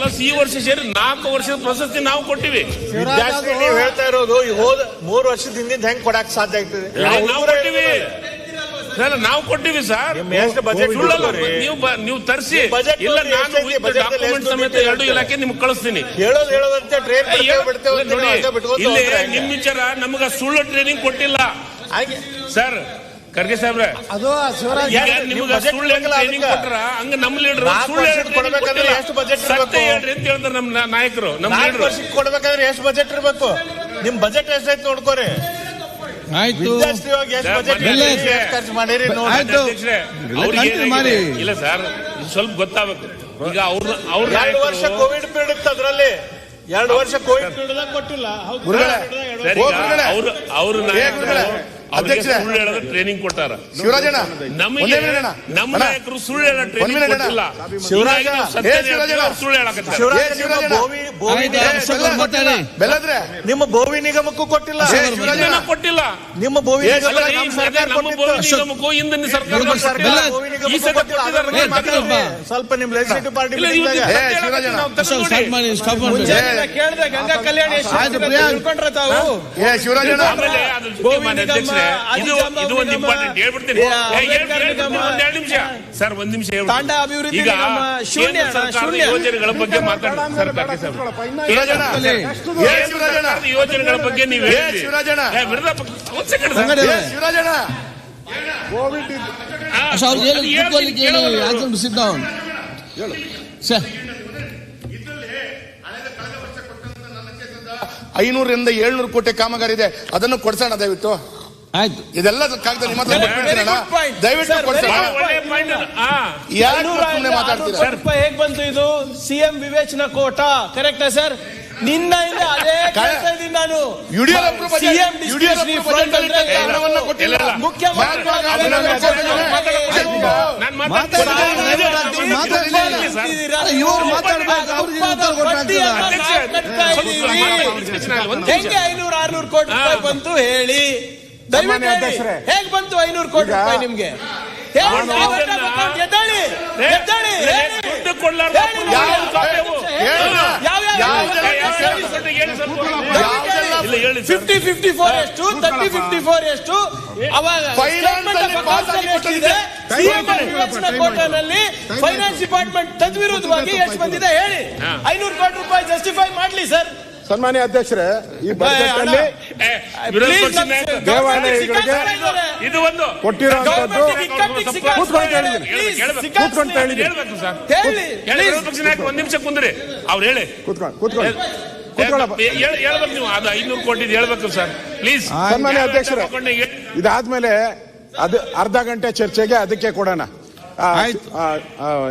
Plus ಈ ವರ್ಷ ಸೇರಿ ನಾಲ್ಕು ವರ್ಷದ ಪ್ರಶಸ್ತಿ ನಾವು ಕೊಟ್ಟಿವಿ. ವಿದ್ಯಾರ್ಥಿ ನೀವು ಹೇಳ್ತಾ ಇರೋದು ಈ ಹೋದ ಮೂರು ವರ್ಷದ ಹಿಂದಿಂದ ಹೆಂಗ್ ಕೊಡಕ್ ಸಾಧ್ಯ ಆಗ್ತದೆ? ನಾವು ಕೊಟ್ಟಿವಿ. ಸರ್ ನಾವು ಕೊಟ್ಟಿವಿ ಸರ್. ಬಜೆಟ್ ಸುಳ್ಳಲ್ಲ ನೀವು ಬ- ನೀವು ತರಿಸಿ. ಇಲ್ಲ ನಾನು ಡಾಕ್ಯುಮೆಂಟ್ ಸಮೇತ ಎರಡು? ಇಲಾಖೆ ನಿಮ್ಗೆ ಕಳಿಸ್ತೀನಿ. ಹೇಳೋದು ಹೇಳೋದಂತೆ ಟ್ರೈನ್ ಇಲ್ಲಿ ಹೋದ್ರೆ ನಿಮ್ ವಿಚಾರ ನಮಗ ಸುಳ್ಳು ಟ್ರೈನಿಂಗ್ ಕೊಟ್ಟಿಲ್ಲ. ಹಾಗೆ. ಸರ್ ಖರ್ಗೆ ಸಾಹೇಬ್ರೆ ಅದು ಶಿವರಾಜ್ ನಿಮ್ಗೆ ಸುಳ್ಳು ಟ್ರೈನಿಂಗ್? ಕೊಟ್ರ ಹಂಗ ನಮ್ಮ ಲೀಡರ್ ಸುಳ್ಳು ಕೊಡ್ಬೇಕಂದ್ರೆ ಎಷ್ಟು ಬಜೆಟ್ ಸತ್ಯ ಇರ್ಬೇಕು? ಹೇಳ್ರಿ ಅಂತ ಹೇಳ್ತಾರೆ ನಮ್ಮ ನಾಯಕರು ನಮ್ಮ ಲೀಡರ್ ವರ್ಷಕ್ಕೆ ಕೊಡ್ಬೇಕಾದ್ರೆ ಎಷ್ಟು ಬಜೆಟ್ ಇರ್ಬೇಕು? ನಿಮ್ ಬಜೆಟ್ ಎಷ್ಟೈತೆ ನೋಡ್ಕೋರಿ. ಆಯ್ತು. ವಿದ್ಯಾರ್ಥಿವಾಗಿ ಎಷ್ಟು ಬಜೆಟ್ ಖರ್ಚು ಮಾಡಿರಿ ನೋಡಿ ಆಯ್ತು. ಅಧ್ಯಕ್ಷರೇ, ಇಲ್ಲ, ಅವ್ರಿಗೆ continue ಮಾಡಿ. ಇಲ್ಲ ಸರ್ ಸ್ವಲ್ಪ ಗೊತ್ತಾಗಬೇಕು. ಈಗ ಅವ್ರ ಅವ್ರ ಎರಡು ವರ್ಷ ಕೋವಿಡ್ ಪೀರಿಯಡ್ ಇತ್ತು ಅದ್ರಲ್ಲಿ. ಎರಡು ವರ್ಷ ಕೋವಿಡ್ ಪೀರಿಯಡ್ ಕೊಟ್ಟಿಲ್ಲ. ಅವರು ಅವರು ನಾಯಕರು. ಸುಳ್ಳು ಹೇಳೋದು ಟ್ರೈನಿಂಗ್ ಕೊಟ್ಟಾರ ಶಿವರಾಜಣ್ಣ ನಮಗೆ ಒಂದೇ minute ಅಣ್ಣ. ನಮ್ಮ ನಾಯಕರು ಸುಳ್ಳು ಹೇಳೋ ಟ್ರೈನಿಂಗ್ ಕೊಟ್ಟಿಲ್ಲ. ಶಿವರಾಜ, ಸುಳ್ಳು ಹೇಳಕತ್ತಾರೆ. ನಿಮ್ಮ ಭೋವಿ ನಿಗಮಕ್ಕೂ ಕೊಟ್ಟಿಲ್ಲ. ಕೊಟ್ಟಿಲ್ಲ. ನಿಮ್ಮ ನಿಗಮಕ್ಕೂ ಹಿಂದಿನ ಸರ್ಕಾರ. ತಗೊಳ್ಪ. ಸ್ವಲ್ಪ ನಿಮ್ ಲೆಜಿಸ್ಲೇಟಿವ್ ಪಾರ್ಟಿ ಗಂಗಾ ಕಲ್ಯಾಣ ಶಿವರಾಜಣ್ಣ. ಅದ್ರ ಇದು ಇದು ಒಂದು ಇಂಪಾರ್ಟೆಂಟ್ ಹೇಳ್ಬಿಡ್ತೀನಿ. ಎರಡು ನಿಮಿಷ. ಸರ್ ಒಂದ್ ನಿಮಿಷ. ತಾಂಡ ಅಭಿವೃದ್ಧಿ ಈಗ ಶೂನ್ಯ ಸರ್ಕಾರದ ಯೋಜನೆಗಳ ಬಗ್ಗೆ ಮಾತಾಡಿ ಸರ್. ಶಿವರಾಜಣ್ಣ. ಯೋಜನೆಗಳ ಬಗ್ಗೆ ನೀವು. ಶಿವರಾಜಣ್ಣ. ವಿರೋಧ ಪಕ್ಷ ಒಂದ್ ಸೆಕೆಂಡ್. ಶಿವರಾಜಣ್ಣ. ಹೇಳಿ ಸರ್. ಐನೂರರಿಂದ ಏಳ್ನೂರು ಕೋಟಿ ಕಾಮಗಾರಿ ಇದೆ. ಅದನ್ನು ಕೊಡ್ಸೋಣ ದಯವಿಟ್ಟು. ಆಯ್ತು. ಇದೆಲ್ಲ ಕಾಗದ ನಿಮ್ಮ ಹತ್ರ. ದಯವಿಟ್ಟು ಮಾತಾಡ್ತೀರಾ? ಹೇಗ್ ಬಂತು ಇದು? ಸಿಎಂ ವಿವೇಚನಾ ಕೋಟ ಕರೆಕ್ಟಾ ಸರ್? ನಿನ್ನೆಯಿಂದ ಅದೇ ನಾನು ಸಿಎಂ ಕೊಟ್ಟಿಲ್ಲ. ಮುಖ್ಯಮಂತ್ರಿ ಇವ್ರು ಮಾತಾಡ್ಬೇಕು. ಅವ್ರಿಗೆ ಉತ್ತರ ಕೊಟ್ರೆ ಆಗ್ತದ? ಹೆಂಗೆ ಐನೂರ ಆರ್ನೂರು ಕೋಟಿ ರೂಪಾಯಿ ಬಂತು ಹೇಳಿ? ದಯವಿಟ್ಟು. ಹೇಗ್ ಬಂತು ಐನೂರು ಕೋಟಿ ರೂಪಾಯಿ ನಿಮ್ಗೆ. ಫಿಫ್ಟಿ ಫಿಫ್ಟಿ ಫೋರ್ ಎಷ್ಟು? ತರ್ಟಿ ಫಿಫ್ಟಿ ಫೋರ್ ಎಷ್ಟು? ಅವಾಗ ಕೋಟಾನಲ್ಲಿ ಫೈನಾನ್ಸ್ ಡಿಪಾರ್ಟ್ಮೆಂಟ್ ತದ್ವಿರುದ್ಧವಾಗಿ ಎಷ್ಟು ಬಂದಿದೆ? ಹೇಳಿ. ಐನೂರು ಕೋಟಿ ರೂಪಾಯಿ ಜಸ್ಟಿಫೈ ಮಾಡ್ಲಿ ಸರ್. ಸನ್ಮಾನ್ಯ ಅಧ್ಯಕ್ಷರೇ ಈ ಬಜೆಟ್ ಅಲ್ಲಿ. ದೇವಾಲಯಗಳಿಗೆ ಇದು ಒಂದು ಕೊಟ್ಟಿರುವಂತದ್ದು ಕೂತ್ಕೊಂಡು ಹೇಳಿದ್ದೀನಿ. ಕೂತ್ಕೊಂಡು ಹೇಳಿದ್ದೀನಿ. ಒಂದ್ ನಿಮಿಷ ಕುಂದ್ರಿ. ಅವ್ರು ಹೇಳಿ. ಕೂತ್ಕೊಂಡು ಕೂತ್ಕೊಂಡು ಹೇಳ್ಬೇಕು ನೀವು. ಅದು ಐನೂರು ಕೋಟಿ ಹೇಳ್ಬೇಕು ಸರ್. ಪ್ಲೀಸ್ ಸನ್ಮಾನ್ಯ ಅಧ್ಯಕ್ಷರೇ ಇದಾದ್ಮೇಲೆ ಅದು ಅರ್ಧ ಗಂಟೆ ಚರ್ಚೆಗೆ ಅದಕ್ಕೆ ಕೊಡೋಣ.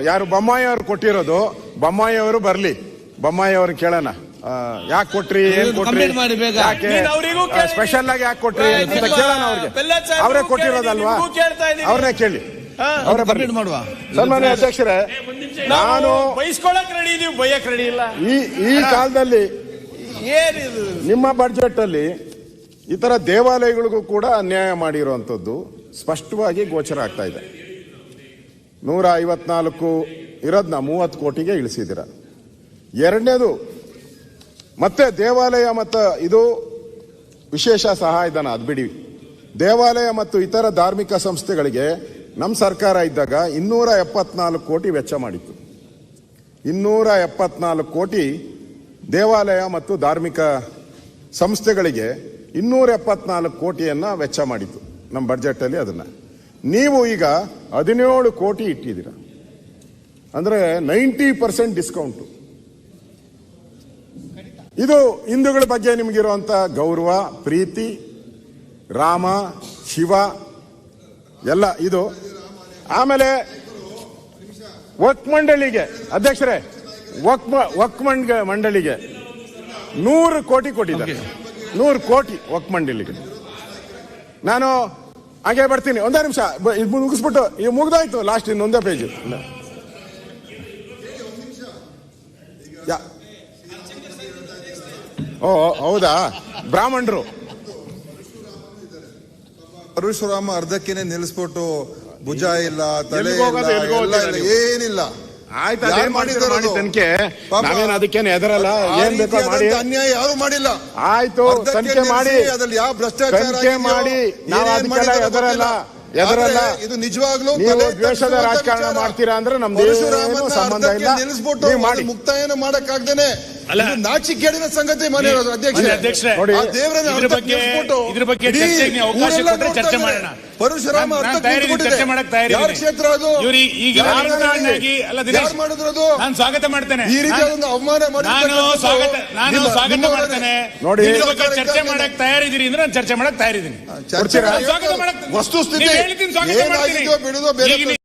ಯಾರು ಬೊಮ್ಮಾಯಿ ಅವರು ಕೊಟ್ಟಿರೋದು ಬೊಮ್ಮಾಯಿ ಅವರು ಬರ್ಲಿ. ಬೊಮ್ಮಾಯಿ ಅವ್ರು ಕೇಳೋಣ. ಯಾಕೆ ಕೊಟ್ರಿ ಏನ್ ಕೊಟ್ರಿ. ಯಾಕೆ. ಸ್ಪೆಷಲ್ ಆಗಿ ಯಾಕೆ ಕೊಟ್ರಿ? ಅಂತ ನಿಮ್ಮ ಕೇಳೋಣ ಅವ್ರಿಗೆ. ಅವರೇ ಕೊಟ್ಟಿರೋದಲ್ವಾ. ಅವ್ರನ್ನೇ ಕೇಳಿ. ಅವರೇ ಬರ್ಲಿ ಕಂಪ್ಲೀಟ್ ಮಾಡುವ. ಸನ್ಮಾನ್ಯ ಅಧ್ಯಕ್ಷರೇ ನಾನು ಬಯಸ್ಕೊಳಕ್ ರೆಡಿ ಇದೀವಿ ಬೈಯಕ್ ರೆಡಿ ಇಲ್ಲ. ಈ ಈ ಕಾಲದಲ್ಲಿ ನಿಮ್ಮ ಬಡ್ಜೆಟ್ ಅಲ್ಲಿ ಈ ತರ ದೇವಾಲಯಗಳಿಗೂ ಕೂಡ ಅನ್ಯಾಯ ಮಾಡಿರುವಂಥದ್ದು ಸ್ಪಷ್ಟವಾಗಿ ಗೋಚರ ಆಗ್ತಾ ಇದೆ. ನೂರ ಐವತ್ನಾಲ್ಕು ಇರೋದನ್ನ ಮೂವತ್ತು ಕೋಟಿಗೆ ಇಳಿಸಿದ್ದೀರ. ಎರಡನೇದು ಮತ್ತೆ ದೇವಾಲಯ ಮತ್ತು ಇದು ವಿಶೇಷ ಸಹಾಯಧನ, ಅದು ಬಿಡಿ. ದೇವಾಲಯ ಮತ್ತು ಇತರ ಧಾರ್ಮಿಕ ಸಂಸ್ಥೆಗಳಿಗೆ ನಮ್ಮ ಸರ್ಕಾರ ಇದ್ದಾಗ ಇನ್ನೂರ ಎಪ್ಪತ್ನಾಲ್ಕು ಕೋಟಿ ವೆಚ್ಚ ಮಾಡಿತ್ತು. ಇನ್ನೂರ ಎಪ್ಪತ್ನಾಲ್ಕು ಕೋಟಿ ದೇವಾಲಯ ಮತ್ತು ಧಾರ್ಮಿಕ ಸಂಸ್ಥೆಗಳಿಗೆ ಇನ್ನೂರ ಎಪ್ಪತ್ನಾಲ್ಕು ಕೋಟಿಯನ್ನ ವೆಚ್ಚ ಮಾಡಿತ್ತು ನಮ್ಮ ಬಡ್ಜೆಟಲ್ಲಿ ಅದನ್ನ. ನೀವು ಈಗ ಹದಿನೇಳು ಕೋಟಿ ಇಟ್ಟಿದ್ದೀರ. ಅಂದ್ರೆ ನೈಂಟಿ ಪರ್ಸೆಂಟ್ ಡಿಸ್ಕೌಂಟು ಇದು ಹಿಂದೂಗಳ ಬಗ್ಗೆ ನಿಮಗಿರುವಂಥ ಗೌರವ, ಪ್ರೀತಿ, ರಾಮ, ಶಿವ, ಎಲ್ಲ ಇದು. ಆಮೇಲೆ ವಕ್ ಮಂಡಳಿಗೆ ಅಧ್ಯಕ್ಷರೇ ವಕ್ ವಕ್ ಮಂಡ ಮಂಡಳಿಗೆ ನೂರು ಕೋಟಿ ಕೊಟ್ಟಿದ್ದಾರೆ. ನೂರು ಕೋಟಿ ವಕ್ ಮಂಡಳಿಗೆ ನಾನು ಹಾಗೆ ಬರ್ತೀನಿ. ಒಂದೇ ನಿಮಿಷ ಇದು ಮುಗಿಸ್ಬಿಟ್ಟು ಈಗ ಮುಗ್ದಾಯ್ತು ಲಾಸ್ಟ್ ಇನ್ನೊಂದೇ ಪೇಜ್ ಓ ಹೌದಾ? ಬ್ರಾಹ್ಮಣರು. ಪರಶುರಾಮ ಅರ್ಧಕ್ಕೇನೆ ನಿಲ್ಲಿಸ್ಬಿಟ್ಟು ಭುಜ ಇಲ್ಲ ತಲೆ ಇಲ್ಲ? ಏನಿಲ್ಲ. ಅದಕ್ಕೇನು ಎದರಲ್ಲ ಏನ್ ಬೇಕೋ ಮಾಡಿ. ಅನ್ಯಾಯ ಯಾರು ಮಾಡಿಲ್ಲ. ಆಯ್ತು ತನಿಖೆ ಮಾಡಿ. ಅದ್ರಲ್ಲಿ ಯಾವ ಭ್ರಷ್ಟಾಚಾರ ಮಾಡಿ. ನಾವು ಅದಕ್ಕೆಲ್ಲ ಎದರಲ್ಲ. ಎದರಲ್ಲ ಇದು ನಿಜವಾಗ್ಲೂ ನೀವು ದ್ವೇಷದ ರಾಜಕಾರಣ ಮಾಡ್ತೀರಾ ಅಂದ್ರೆ ನಮ್ದು ಸಂಬಂಧ ಇಲ್ಲ. ನಿಲ್ಲಿಸ್ಬಿಟ್ಟು ನೀವು ಮಾಡಿ. ಮುಕ್ತಾಯನ ಮಾಡಕ್ಕಾಗ್ದೇನೆ. ನಾಚಿಕೆಗೇಡಿನ ಸಂಗತಿ ಮನೆ ಅಧ್ಯಕ್ಷ ಅಧ್ಯಕ್ಷರೇ, ನೋಡಿ, ಆ ದೇವರನ್ನ ಇದ್ರ ಬಗ್ಗೆ- ಚರ್ಚೆ ಮಾಡೋಣ. ಪರಶುರಾಮ. ಯಾರ ಕ್ಷೇತ್ರ ಅದು ಯಾರು ರಾಜಕಾರಣಿಯಾಗಿ ಅಲ್ಲ ದಿನೇಶ್ ಯಾರು ನಾನು ಸ್ವಾಗತ ಮಾಡ್ತೇನೆ ಈ ರೀತಿ ಒಂದು ಅವಮಾನ ನಾನು ಸ್ವಾಗತ ನಾನು ಸ್ವಾಗತ ನಿಮ್ಮವರೇ. ಮಾಡ್ತೇನೆ ನೋಡಿ. ಚರ್ಚೆ ಮಾಡಕ್ ತಯಾರಿದ್ದೀರಿ ಅಂದ್ರೆ ನಾನು ಚರ್ಚೆ ಮಾಡಕ್ ತಯಾರಿದ್ದೀನಿ ವಸ್ತುಸ್ಥಿತಿ ಸ್ವಾಗತ. ಬೇರೆ